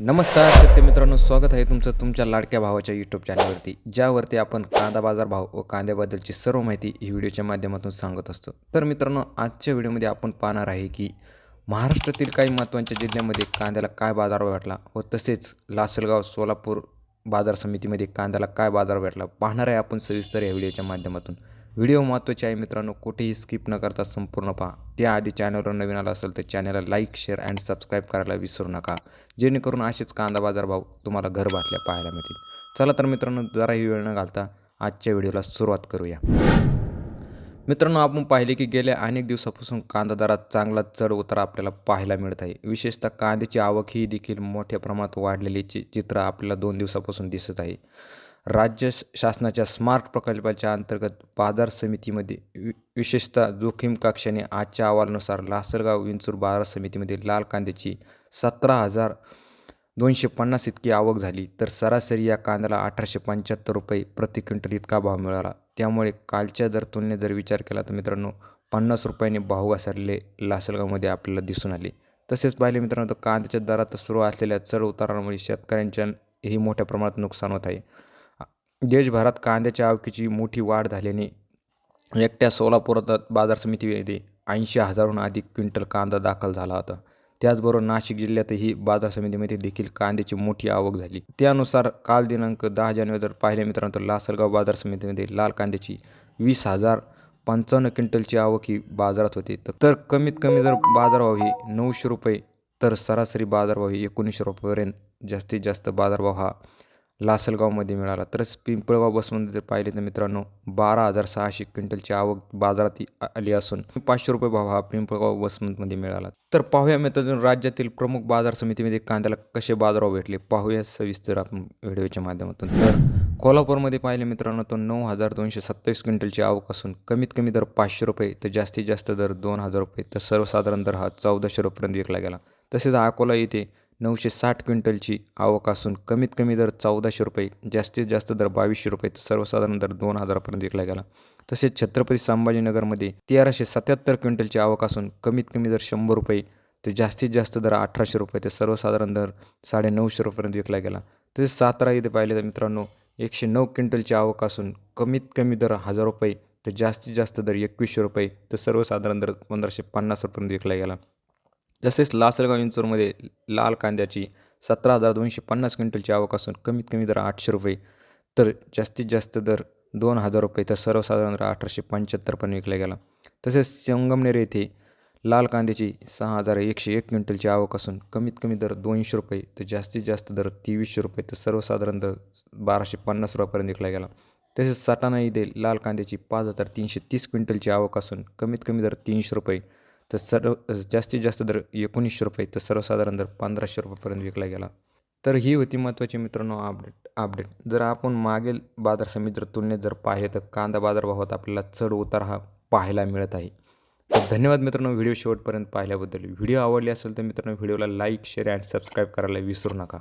नमस्कार शेतकरी मित्रांनो स्वागत आहे तुमचं तुमच्या लाडक्या भावाच्या यूट्यूब चॅनलवरती ज्यावरती आपण कांदा बाजार भाव व कांद्याबद्दलची सर्व माहिती ही व्हिडिओच्या माध्यमातून सांगत असतो. तर मित्रांनो आजच्या व्हिडिओमध्ये आपण पाहणार आहे की महाराष्ट्रातील काही महत्त्वाच्या जिल्ह्यामध्ये कांद्याला काय बाजार भेटला व तसेच लासलगाव सोलापूर बाजार समितीमध्ये कांद्याला काय बाजार भेटला पाहणार आहे आपण सविस्तर या व्हिडिओच्या माध्यमातून. व्हिडिओ महत्त्वाचे आहे मित्रांनो कुठेही स्किप न करता संपूर्ण पहा. त्याआधी चॅनलवर नवीन आला असेल तर चॅनलला लाईक शेअर अँड सबस्क्राईब करायला विसरू नका. जेणेकरून असेच कांदा बाजार भाव तुम्हाला घर बसल्या पाहायला मिळतील. चला तर मित्रांनो जराही वेळ न घालता आजच्या व्हिडिओला सुरुवात करूया. मित्रांनो आपण पाहिले की गेल्या अनेक दिवसापासून कांदा दरात चांगला चढ उतार आपल्याला पाहायला मिळत आहे. विशेषतः कांद्याची आवक ही देखील मोठ्या प्रमाणात वाढलेली चित्र आपल्याला दोन दिवसापासून दिसत आहे. राज्य शासनाच्या स्मार्ट प्रकल्पाच्या अंतर्गत बाजार समितीमध्ये वि विशेषतः जोखीम कक्षाने आजच्या अहवालानुसार लासलगाव विंचूर बाजार समितीमध्ये लाल कांद्याची सतरा हजार दोनशे पन्नास इतकी आवक झाली. तर सरासरी या कांद्याला अठराशे पंच्याहत्तर रुपये प्रति क्विंटल इतका भाव मिळाला. त्यामुळे कालच्या जर तुलनेत जर विचार केला तर मित्रांनो पन्नास रुपयांनी भाव घसरले लासलगावमध्ये आपल्याला दिसून आले. तसेच पाहिले मित्रांनो तर कांद्याच्या दरात सुरू असलेल्या चढ उतारामुळे शेतकऱ्यांच्या ही मोठ्या प्रमाणात नुकसान होत आहे. देशभरात कांद्याच्या आवकीची मोठी वाढ झाल्याने एकट्या सोलापुरात बाजार समितीमध्ये ऐंशी हजारहून अधिक क्विंटल कांदा दाखल झाला होता. त्याचबरोबर नाशिक जिल्ह्यातही बाजार समितीमध्ये देखील कांद्याची मोठी आवक झाली. त्यानुसार काल दिनांक दहा जानेवारी जर पाहिले मित्रांनो तर लासलगाव बाजार समितीमध्ये लाल कांद्याची वीस हजार पंचावन्न क्विंटलची आवक ही बाजारात होती. तर- तर कमीत कमी जर बाजारभाव ही नऊशे रुपये तर सरासरी बाजारभाव ही एकोणीसशे रुपयेपर्यंत जास्तीत जास्त बाजारभाव हा लासलगावमध्ये मिळाला. तरच पिंपळगाव बसमध्ये जर पाहिले तर मित्रांनो बारा हजार सहाशे क्विंटलची आवक बाजारात आली असून पाचशे रुपये भाव हा पिंपळगाव बसमध्ये मिळाला. तर पाहूया मित्रांनो राज्यातील प्रमुख बाजार समितीमध्ये कांद्याला कसे बाजारभाव भेटले पाहूया सविस्तर आपण व्हिडिओच्या माध्यमातून. तर कोल्हापूरमध्ये पाहिले मित्रांनो तर नऊ हजार दोनशे सत्तावीस क्विंटलची आवक असून कमीत कमी दर पाचशे रुपये तर जास्तीत जास्त दर दोन हजार रुपये. तर सर्वसाधारण दर हा चौदाशे रुपयेपर्यंत विकला गेला. तसेच अकोला येथे नऊशे साठ क्विंटलची आवक असून कमीत कमी दर चौदाशे रुपये जास्तीत जास्त दर बावीसशे रुपये तर सर्वसाधारण दर दोन हजारापर्यंत विकला गेला. तसेच छत्रपती संभाजीनगरमध्ये तेराशे सत्याहत्तर क्विंटलची आवक असून कमीत कमी दर शंभर रुपये तर जास्तीत जास्त दर अठराशे रुपये तर सर्वसाधारण दर साडे नऊशे रुपयेपर्यंत विकला गेला. तसेच सातारा इथे पाहिले तर मित्रांनो एकशे नऊ क्विंटलची आवक असून कमीत कमी दर हजार रुपये तर जास्तीत जास्त दर एकवीसशे रुपये तर सर्वसाधारण दर पंधराशे पन्नास रुपयेपर्यंत विकला गेला. तसेच लासलगाव इंचूरमध्ये लाल कांद्याची सतरा हजार दोनशे पन्नास क्विंटलची आवक असून कमीत कमी दर आठशे रुपये. तर जास्तीत जास्त दर दोन हजार रुपये. तर सर्वसाधारण दर अठराशे पंच्याहत्तरपर्यंत विकला गेला. तसेच संगमनेर येथे लाल कांद्याची सहा हजार एकशे एक क्विंटलची आवक असून कमीत कमी दर दोनशे रुपये. तर जास्तीत जास्त दर तेवीसशे रुपये. तर सर्वसाधारण दर बाराशे पन्नास रुपयापर्यंत विकला गेला. तसेच सटाणा येथे लाल कांद्याची पाच हजार तीनशे तीस क्विंटलची आवक असून कमीत कमी दर तीनशे रुपये. तर सर्व जास्तीत जास्त दर एकोणीसशे रुपये तर सर्वसाधारण दर पंधराशे रुपयेपर्यंत विकला गेला. तर ही होती महत्त्वाची मित्रांनो अपडेट अपडेट जर आपण मागील बाजार समिती तुलनेत जर पाहिले तर कांदा बाजारभावात आपल्याला चढ उतार हा पाहायला मिळत आहे. तर धन्यवाद मित्रांनो व्हिडिओ शेवटपर्यंत पाहिल्याबद्दल. व्हिडिओ आवडले असेल तर मित्रांनो व्हिडिओला लाईक शेअर अँड सबस्क्राईब करायला विसरू नका.